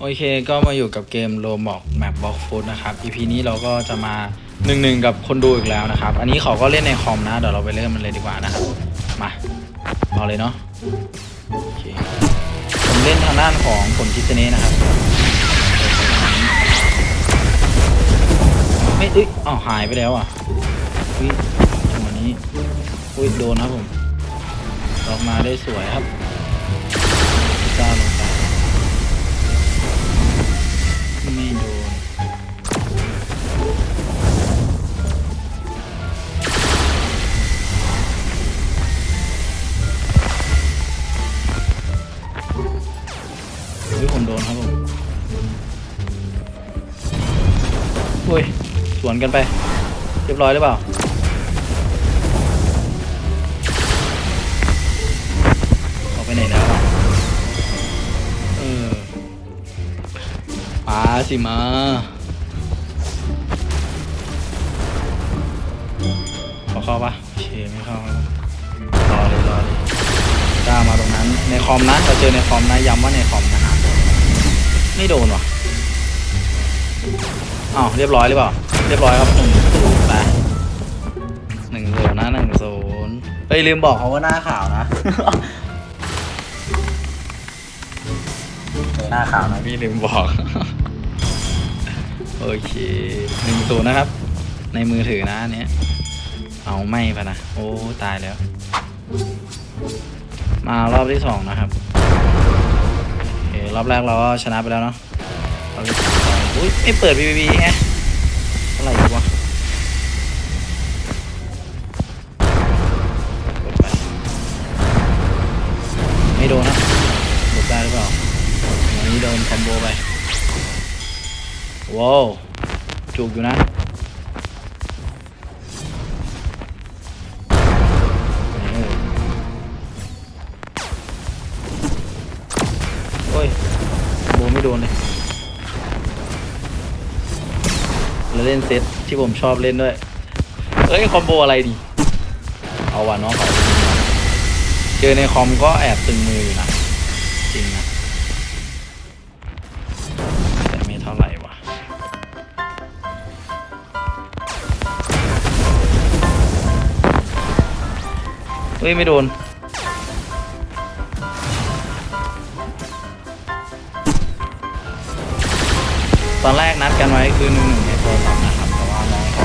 โอเคก็มาอยู่กับเกมโ o บอกแมปบล็อกฟูดนะครับ EP นี้เราก็จะมาหนึ่งหนึ่งกับคนดูอีกแล้วนะครับ อันนี้เขาก็เล่นในคอมนะ เดี๋ยวเราไปเริ่มมันเลยดีกว่านะครับ มาเอาเลยเนาะโอเคผมเล่นทางด้านของผลคิสเน่นะครับ ไม่เอ้ยอ้าวหายไปแล้วอะอุ้ยจังหวะนี้อุ้ยโดนครับผมออกมาได้สวยครับจ้าลง นกันไป เรียบร้อยหรือเปล่าออกไปไหนแล้วเออมาสิมาขอเข้าปะโอเคไม่เข้าครับรอเลยรอเลยกล้ามาตรงนั้นในคอมนะเราเจอในคอมนะย้ำว่าในคอมนะฮะไม่โดนว่ะอ้าวเรียบร้อยหรือเปล่า เรียบร้อยครับหนึ่งศูนย์ไปหนึ่งศูนย์นะหนึ่งศูนย์เฮ้ยลืมบอกเขาว่าหน้าขาวนะ หน้าขาวนะพี่ลืมบอก โอเคหนึ่งศูนย์นะครับ ในมือถือนะอันเนี้ย เอาไม่ปะนะ โอ้ ตายแล้ว มารอบที่สองนะครับโอเครอบแรกเราก็ชนะไปแล้วเนาะรอบที่สองอุ้ยไม่เปิด PVP ไง โดนนะหลบได้หรือเปล่าวันนี้โดนคอมโบไปว้าวจุกอยู่นะโอ้ยโบไม่โดนเลยแล้วเล่นเซตที่ผมชอบเล่นด้วยเอ้ยคอมโบอะไรดีเอาว่ะน้องเขา เจอในคอมก็แอบตึงมืออยู่นะ จริงนะ แต่ไม่เท่าไหร่วะเฮ้ย ไม่โดนตอนแรกนัดกันไว้คือหนึ่งหนึ่งในโทรศัพท์นะครับแต่ว่าน้องเขา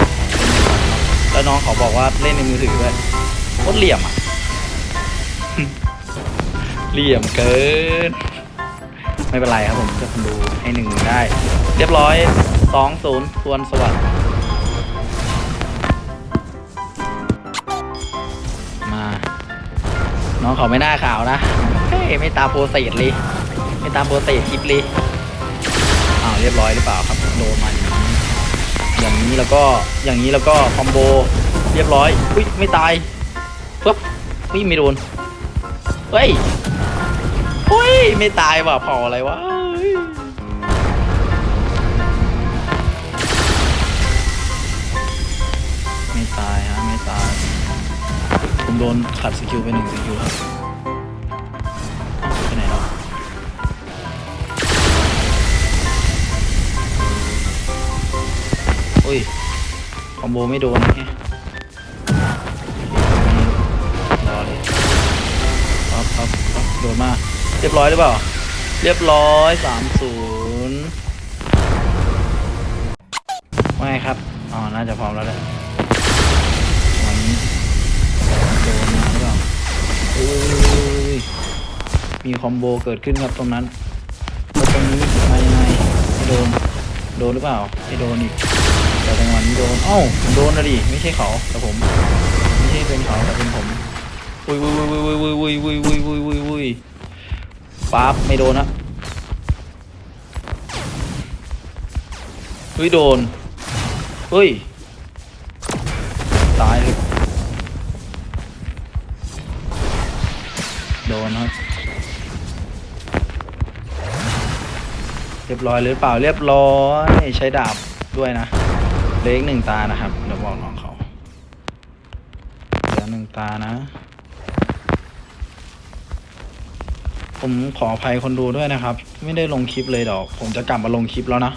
แล้วน้องเขาบอกว่าเล่นในมือถือด้วยโคตรเหลี่ยมอะ เหลี่ยมเกิน ไม่เป็นไรครับผมจะดูให้หนึ่งได้ เรียบร้อยสองศูนย์ทวนสวัสดิ์มา น้องเขาไม่น่าข่าวนะ เฮ้ย ไม่ตามโปรเซสเลย ไม่ตามโปรเซสคลิปเลยอ้าวเรียบร้อยหรือเปล่าครับโดนมาอย่างนี้อย่างนี้แล้วก็อย่างนี้แล้วก็คอมโบเรียบร้อยอุ้ยไม่ตายปุ๊บอุ้ยไม่โดนเฮ้ย อุ้ยไม่ตายว่ะเผาอะไรวะไม่ตายฮะไม่ตาย ผมโดนขัดสกิลไปหนึ่งสกิลครับไปไหนแล้วอุ้ยคอมโบไม่โดนแฮะรอเลยครับครับครับโดนมาเรียบร้อยหรือเปล่า เรียบร้อยสามศูนย์ว่าไงครับ อ๋อ น่าจะพร้อมแล้วแหละวันนี้โดนมาหรือเปล่าอุ้ยมีคอมโบเกิดขึ้นครับตรงนั้นแล้วตรงนี้มายังไงไม่โดน โดนหรือเปล่า ไม่โดนอีก แต่จังหวะนี้โดน เอ้าผมโดนนะดิ ไม่ใช่เขาแต่ผม ไม่ใช่เป็นเขาแต่เป็นผม อุ้ยอุ้ยอุ้ยอุ้ยอุ้ยอุ้ยอุ้ยอุ้ยอุ้ยอุ้ย อุ้ยปั๊บไม่โดนนะเฮ้ยโดน เฮ้ย ตายเลยโดนครับ เรียบร้อยหรือเปล่าเรียบร้อยใช้ดาบด้วยนะเล็กหนึ่งตานะครับเดี๋ยวบอกน้องเขาเหลือหนึ่งตานะ ผมขออภัยคนดูด้วยนะครับ ไม่ได้ลงคลิปเลยดอก ผมจะกลับมาลงคลิปแล้วนะ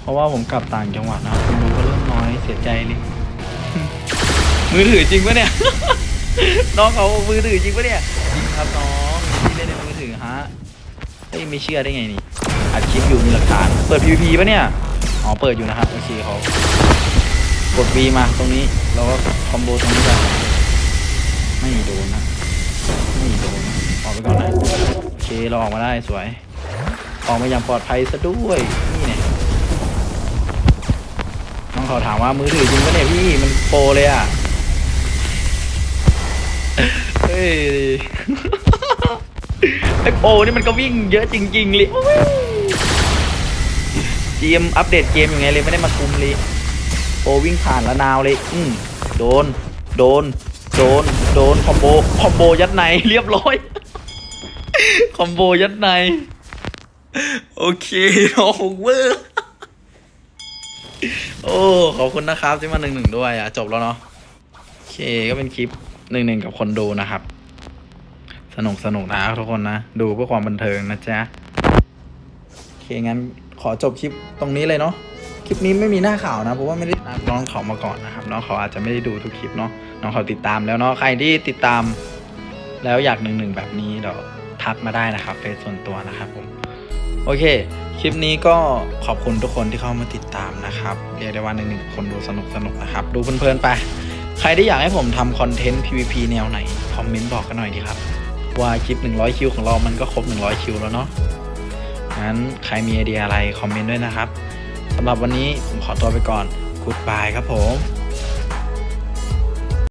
เพราะว่าผมกลับต่างจังหวัดนะคนดูก็เริ่มน้อยเสียใจเลยมือถือจริงปะเนี่ย น้องเขามือถือจริงปะเนี่ยจริงครับน้องที่เล่นในมือถือฮะเฮ้ยไม่เชื่อได้ไงนี่อัดคลิปอยู่มีหลักฐาน เปิด PVP ปะเนี่ยอ๋อเปิดอยู่นะครับโอเคเขากด V มาตรงนี้เราก็คอมโบตรงนี้ไปไม่โดนนะไม่โดน ออกไปก่อนนะโอเคเราออกมาได้สวย ออกมาอย่างปลอดภัยซะด้วยนี่เนี่ยน้องเขาถามว่ามือถือจริงปะเนี่ยพี่มันโปรเลยอะเฮ้ยไอโปรนี่มันก็วิ่งเยอะจริงๆเลยเกมอัปเดตเกมยังไงเลยไม่ได้มาคุมเลยโปรวิ่งผ่านละนาวเลย อืมโดน โดน โดน โดน คอมโบ คอมโบยัดในเรียบร้อย คอมโบยัดใน โอเคโอ้โหเวอร์โอ้ ขอบคุณนะครับที่มาหนึ่งหนึ่งด้วยอะ จบแล้วเนาะโอเคก็เป็นคลิปหนึ่งหนึ่งกับคนดูนะครับ สนุกสนุกนะทุกคนนะ ดูเพื่อความบันเทิงนะจ๊ะ โอเค งั้นขอจบคลิปตรงนี้เลยเนาะคลิปนี้ไม่มีหน้าข่าวนะเพราะว่าไม่ได้น้องเขามาก่อนนะครับน้องเขาอาจจะไม่ได้ดูทุกคลิปเนาะน้องเขาติดตามแล้วเนาะใครที่ติดตามแล้วอยากหนึ่งหนึ่งแบบนี้เดี๋ยว ทักมาได้นะครับเฟซส่วนตัวนะครับผมโอเค คลิปนี้ก็ขอบคุณทุกคนที่เข้ามาติดตามนะครับเรียกได้ว่าหนึ่งหนึ่งคนดูสนุกสนุกนะครับ ดูเพลินๆไป ใครที่อยากให้ผมทำคอนเทนต์ PVP แนวไหน คอมเมนต์บอกกันหน่อยดีครับ ว่าคลิป 100 คิวของเรามันก็ครบ 100 คิวแล้วเนาะงั้นใครมีไอเดียอะไรคอมเมนต์ด้วยนะครับสำหรับวันนี้ผมขอตัวไปก่อน Goodbye ครับผม